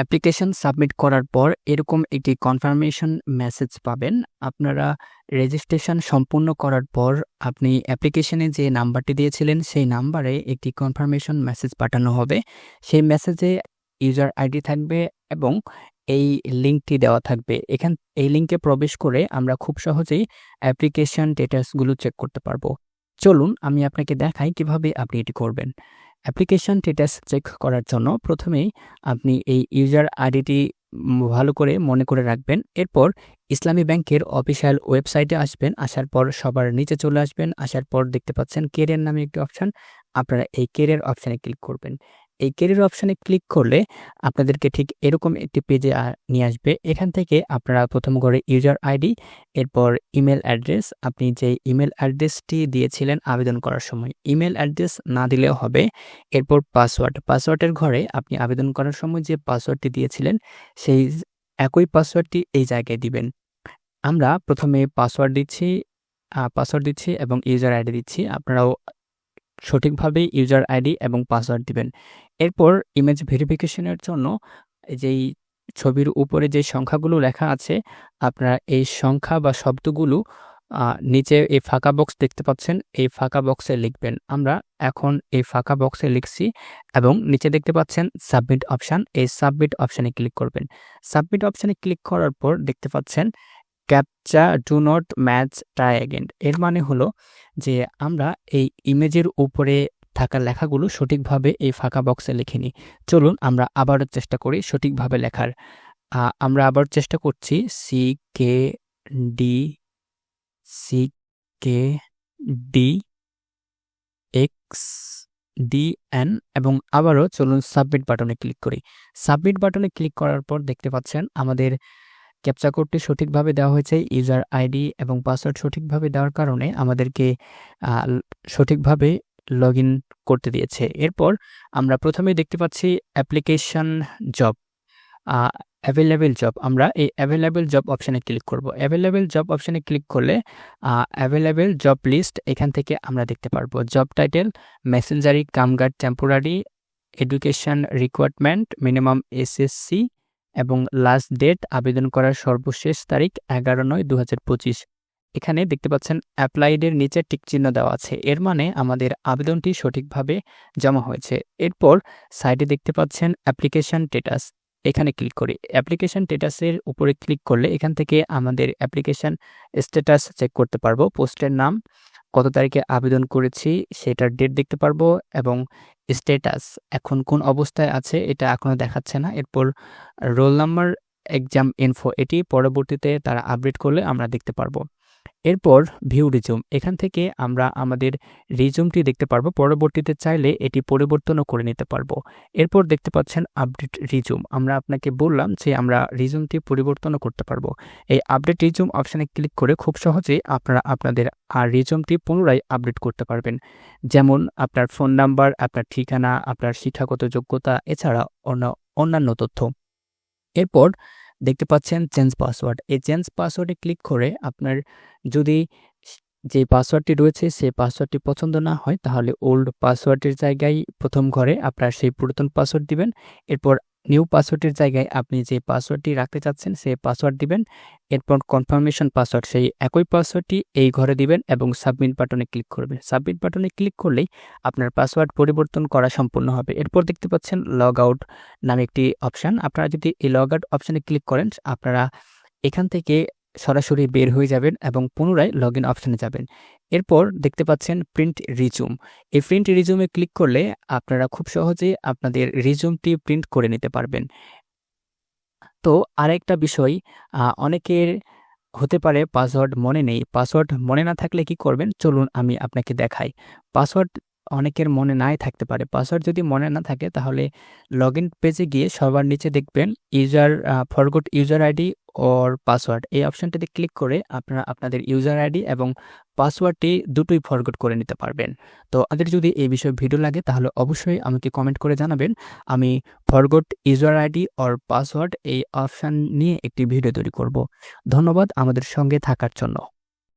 Application submit করার পর এরকম একটি কনফার্মেশন মেসেজ পাবেন। আপনারা রেজিস্ট্রেশন সম্পূর্ণ করার পর আপনি অ্যাপ্লিকেশনে যে নাম্বারটি দিয়েছিলেন, সেই নাম্বারে একটি কনফার্মেশন মেসেজ পাঠানো হবে। সেই মেসেজে ইউজার আইডি থাকবে এবং এই লিঙ্কটি দেওয়া থাকবে। এখান, এই লিঙ্কে প্রবেশ করে আমরা খুব সহজেই অ্যাপ্লিকেশন স্টেটাসগুলো চেক করতে পারব। চলুন, আমি আপনাকে দেখাই কীভাবে আপনি এটি করবেন। অ্যাপ্লিকেশন স্টেটাস চেক করার জন্য প্রথমেই আপনি এই ইউজার আইডিটি ভালো করে মনে করে রাখবেন। এরপর ইসলামী ব্যাংকের অফিসিয়াল ওয়েবসাইটে আসবেন। আসার পর সবার নিচে চলে আসবেন। আসার পর দেখতে পাচ্ছেন কেরিয়ার নামে একটি অপশান আপনারা এই কেরিয়ার অপশানে ক্লিক করবেন। এই কেরিয়ার অপশানে ক্লিক করলে আপনাদেরকে ঠিক এরকম একটি পেজে নিয়ে আসবে। এখান থেকে আপনারা প্রথম করে ইউজার আইডি এরপর ইমেল অ্যাড্রেস আপনি যে ইমেল অ্যাড্রেসটি দিয়েছিলেন আবেদন করার সময় ইমেল অ্যাড্রেস না দিলেও হবে। এরপর পাসওয়ার্ড পাসওয়ার্ডের ঘরে আপনি আবেদন করার সময় যে পাসওয়ার্ডটি দিয়েছিলেন, সেই একই পাসওয়ার্ডটি এই জায়গায় দিবেন। আমরা প্রথমে পাসওয়ার্ড দিচ্ছি পাসওয়ার্ড দিচ্ছি এবং ইউজার আইডি দিচ্ছি। আপনারাও সঠিকভাবে ইউজার আইডি এবং পাসওয়ার্ড দিবেন। এরপর ইমেজ ভেরিফিকেশনের জন্য যেই ছবির উপরে যে সংখ্যাগুলো লেখা আছে, আপনারা এই সংখ্যা বা শব্দগুলো নিচে এই ফাঁকা বক্স দেখতে পাচ্ছেন, এই ফাঁকা বক্সে লিখবেন। আমরা এখন এই ফাঁকা বক্সে লিখছি এবং নিচে দেখতে পাচ্ছেন সাবমিট অপশান এই সাবমিট অপশানে ক্লিক করবেন। সাবমিট অপশানে ক্লিক করার পর দেখতে পাচ্ছেন captcha do not match try again এর মানে হলো যে আমরা এই ইমেজের উপরে থাকা লেখাগুলো সঠিকভাবে এই ফাঁকা বক্সে লিখে নিই। চলুন আমরা আবারও চেষ্টা করি সঠিকভাবে লেখার। আমরা আবার চেষ্টা করছি C K D C K D X D N এবং আবারও চলুন সাবমিট বাটনে ক্লিক করি। সাবমিট বাটনে ক্লিক করার পর দেখতে পাচ্ছেন আমাদের ক্যাপচা কোডটি সঠিকভাবে দেওয়া হয়েছে, ইউজার আইডি এবং পাসওয়ার্ড সঠিকভাবে দেওয়ার কারণে আমাদেরকে সঠিকভাবে লগ করতে দিয়েছে। এরপর আমরা প্রথমেই দেখতে পাচ্ছি অ্যাপ্লিকেশন জব। অ্যাভেলেবেল জব, আমরা এই অ্যাভেলেবেল জব অপশানে ক্লিক করব। অ্যাভেলেবেল জব অপশানে ক্লিক করলে অ্যাভেলেবেল জব লিস্ট এখান থেকে আমরা দেখতে পারব। জব টাইটেল, মেসেঞ্জারি কামগার্ড temporary, education requirement, minimum SSC এবং লাস্ট ডেট আবেদন করার সর্বশেষ তারিখ এগারো নয় দু এখানে দেখতে পাচ্ছেন অ্যাপ্লাইডের নিচে টিক চিহ্ন দেওয়া আছে। এর মানে আমাদের আবেদনটি সঠিকভাবে জমা হয়েছে। এরপর সাইডে দেখতে পাচ্ছেন অ্যাপ্লিকেশন স্টেটাস এখানে ক্লিক করি। অ্যাপ্লিকেশন স্টেটাসের উপরে ক্লিক করলে এখান থেকে আমাদের অ্যাপ্লিকেশন স্ট্যাটাস চেক করতে পারব। পোস্টের নাম, কত তারিখে আবেদন করেছি, সেটার ডেট দেখতে পারব এবং স্ট্যাটাস এখন কোন অবস্থায় আছে এটা এখনও দেখাচ্ছে না। এরপর রোল নাম্বার এক্সাম ইনফো এটি পরবর্তীতে তারা আপডেট করলে আমরা দেখতে পারব। এরপর ভিউ রিজুম এখান থেকে আমরা আমাদের রিজুমটি দেখতে পারব। পরবর্তীতে চাইলে এটি পরিবর্তনও করে নিতে পারব। এরপর দেখতে পাচ্ছেন আপডেট রিজুম আমরা আপনাকে বললাম যে আমরা রিজুমটি পরিবর্তনও করতে পারব। এই আপডেট রিজুম অপশানে ক্লিক করে খুব সহজে আপনারা আপনাদের আর রিজুমটি পুনরায় আপডেট করতে পারবেন। যেমন আপনার ফোন নাম্বার আপনার ঠিকানা, আপনার শিক্ষাগত যোগ্যতা, এছাড়া অন্য অন্যান্য তথ্য। এরপর দেখতে পাচ্ছেন চেঞ্জ পাসওয়ার্ড। এই চেঞ্জ পাসওয়ার্ডে ক্লিক করে আপনার যদি যে পাসওয়ার্ডটি রয়েছে সেই পাসওয়ার্ডটি পছন্দ না হয়, তাহলে ওল্ড পাসওয়ার্ডের জায়গায় প্রথম ঘরে আপনার সেই পুরাতন পাসওয়ার্ড দিবেন। এরপর নিউ পাসওয়ার্ডের জায়গায় আপনি যে পাসওয়ার্ডটি রাখতে চাচ্ছেন, সেই পাসওয়ার্ড দিবেন। এরপর কনফার্মেশন পাসওয়ার্ড সেই একই পাসওয়ার্ডটি এই ঘরে দিবেন এবং সাবমিট বাটনে ক্লিক করবেন। সাবমিট বাটনে ক্লিক করলেই আপনার পাসওয়ার্ড পরিবর্তন করা সম্পূর্ণ হবে। এরপর দেখতে পাচ্ছেন লগ আউট নামে একটি অপশান আপনারা যদি এই লগ আউট অপশানে ক্লিক করেন, আপনারা এখান থেকে সরাসরি বের হয়ে যাবেন এবং পুনরায় লগ ইন অপশানে যাবেন। এরপর দেখতে পাচ্ছেন প্রিন্ট রিজুম এই প্রিন্ট রিজুমে ক্লিক করলে আপনারা খুব সহজেই আপনাদের রিজুমটি প্রিন্ট করে নিতে পারবেন। তো আরেকটা বিষয় অনেকের হতে পারে পাসওয়ার্ড মনে নেই। পাসওয়ার্ড মনে না থাকলে কি করবেন? চলুন আমি আপনাকে দেখাই। পাসওয়ার্ড অনেকের মনে নাই থাকতে পারে। পাসওয়ার্ড যদি মনে না থাকে তাহলে লগ ইন পেজে গিয়ে সবার নিচে দেখবেন user forgot user ID or password এই অপশানটিতে ক্লিক করে আপনারা আপনাদের ইউজার আইডি এবং পাসওয়ার্ডটি দুটোই ফরগট করে নিতে পারবেন। তো আমাদের যদি এই বিষয়ে ভিডিও লাগে, তাহলে অবশ্যই আমাকে কমেন্ট করে জানাবেন। আমি forgot user ID or password এই অপশান নিয়ে একটি ভিডিও তৈরি করব। ধন্যবাদ আমাদের সঙ্গে থাকার জন্য।